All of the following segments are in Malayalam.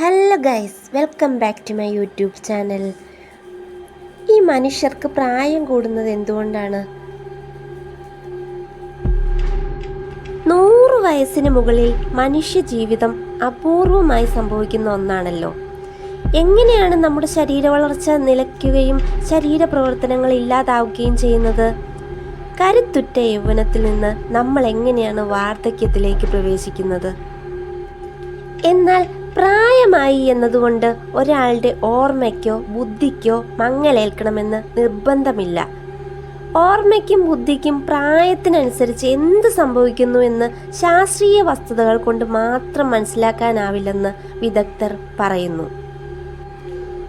Hello guys welcome back to my YouTube channel ഈ മനുഷ്യർക്ക് പ്രായം കൂടുന്നത് എന്തുകൊണ്ടാണ്? നൂറ് വയസ്സിന് മുകളിൽ മനുഷ്യ ജീവിതം അപൂർവമായി സംഭവിക്കുന്ന ഒന്നാണല്ലോ. എങ്ങനെയാണ് നമ്മുടെ ശരീര വളർച്ച നിലയ്ക്കുകയും ശരീരപ്രവർത്തനങ്ങൾ ഇല്ലാതാവുകയും ചെയ്യുന്നത്? കരുത്തുറ്റ യൗവനത്തിൽ നിന്ന് നമ്മൾ എങ്ങനെയാണ് വാർദ്ധക്യത്തിലേക്ക് പ്രവേശിക്കുന്നത്? എന്നാൽ പ്രായമായി എന്നതുകൊണ്ട് ഒരാളുടെ ഓർമ്മയ്ക്കോ ബുദ്ധിക്കോ മങ്ങലേൽക്കണമെന്ന് നിർബന്ധമില്ല. ഓർമ്മയ്ക്കും ബുദ്ധിക്കും പ്രായത്തിനനുസരിച്ച് എന്ത് സംഭവിക്കുന്നു എന്ന് ശാസ്ത്രീയ വസ്തുതകൾ കൊണ്ട് മാത്രം മനസ്സിലാക്കാനാവില്ലെന്ന് വിദഗ്ധർ പറയുന്നു.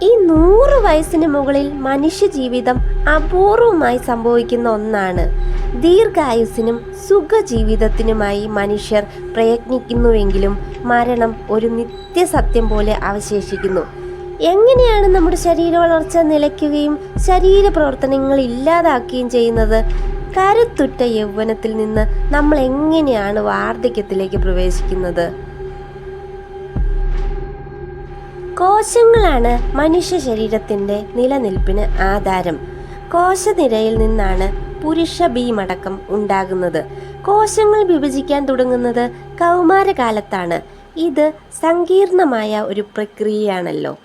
ഈ നൂറ് വയസ്സിന് മുകളിൽ മനുഷ്യ ജീവിതം അപൂർവമായി സംഭവിക്കുന്ന ഒന്നാണ്. ദീർഘായുസിനും സുഖജീവിതത്തിനുമായി മനുഷ്യർ പ്രയത്നിക്കുന്നുവെങ്കിലും മരണം ഒരു നിത്യസത്യം പോലെ അവശേഷിക്കുന്നു. എങ്ങനെയാണ് നമ്മുടെ ശരീര വളർച്ച നിലയ്ക്കുകയും ശരീര പ്രവർത്തനങ്ങൾ ഇല്ലാതാക്കുകയും ചെയ്യുന്നത്? കരുത്തുറ്റ യൗവനത്തിൽ നിന്ന് നമ്മൾ എങ്ങനെയാണ് വാർദ്ധക്യത്തിലേക്ക് പ്രവേശിക്കുന്നത്? കോശങ്ങളാണ് മനുഷ്യ ശരീരത്തിന്റെ നിലനിൽപ്പിന് ആധാരം. കോശനിരയിൽ നിന്നാണ് പുരുഷ ബീമടക്കം ഉണ്ടാകുന്നത്. കോശങ്ങൾ വിഭജിക്കാൻ തുടങ്ങുന്നത് കൗമാരകാലത്താണ്. ഇത് സങ്കീർണമായ ഒരു പ്രക്രിയയാണല്ലോ.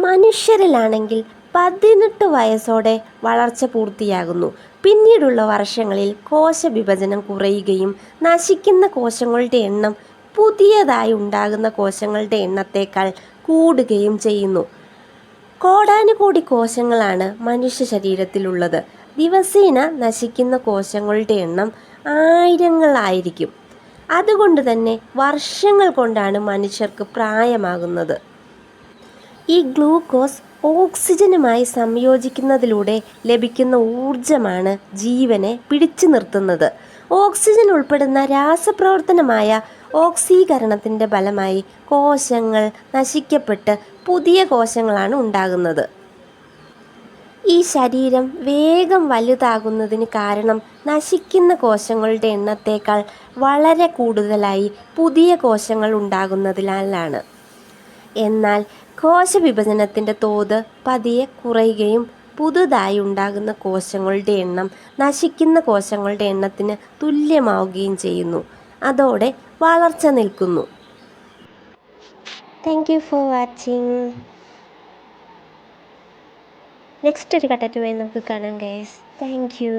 മനുഷ്യരിലാണെങ്കിൽ പതിനെട്ട് വയസ്സോടെ വളർച്ച പൂർത്തിയാകുന്നു. പിന്നീടുള്ള വർഷങ്ങളിൽ കോശ വിഭജനം കുറയുകയും നശിക്കുന്ന കോശങ്ങളുടെ എണ്ണം പുതിയതായി ഉണ്ടാകുന്ന കോശങ്ങളുടെ എണ്ണത്തേക്കാൾ കൂടുകയും ചെയ്യുന്നു. കോടാനുകോടി കോശങ്ങളാണ് മനുഷ്യ ശരീരത്തിലുള്ളത്. ദിവസേന നശിക്കുന്ന കോശങ്ങളുടെ എണ്ണം ആയിരങ്ങളായിരിക്കും. അതുകൊണ്ട് തന്നെ വർഷങ്ങൾ കൊണ്ടാണ് മനുഷ്യർക്ക് പ്രായമാകുന്നത്. ഈ ഗ്ലൂക്കോസ് ഓക്സിജനുമായി സംയോജിക്കുന്നതിലൂടെ ലഭിക്കുന്ന ഊർജമാണ് ജീവനെ പിടിച്ചു നിർത്തുന്നത്. ഓക്സിജൻ ഉൾപ്പെടുന്ന രാസപ്രവർത്തനമായ ഓക്സീകരണത്തിന്റെ ഫലമായി കോശങ്ങൾ നശിക്കപ്പെട്ട് പുതിയ കോശങ്ങളാണ് ഉണ്ടാകുന്നത്. ഈ ശരീരം വേഗം വലുതാകുന്നതിന് കാരണം നശിക്കുന്ന കോശങ്ങളുടെ എണ്ണത്തേക്കാൾ വളരെ കൂടുതലായി പുതിയ കോശങ്ങൾ ഉണ്ടാകുന്നതിനാലാണ്. എന്നാൽ കോശവിഭജനത്തിന്റെ തോത് പതിയെ കുറയുകയും പുതുതായി ഉണ്ടാകുന്ന കോശങ്ങളുടെ എണ്ണം നശിക്കുന്ന കോശങ്ങളുടെ എണ്ണത്തിന് തുല്യമാവുകയും ചെയ്യുന്നു. അതോടെ വളർച്ച നിൽക്കുന്നു. Thank you for watching next ഒരു കട്ടറ്റുമായി നമുക്ക് കാണാം ഗൈസ് താങ്ക് യു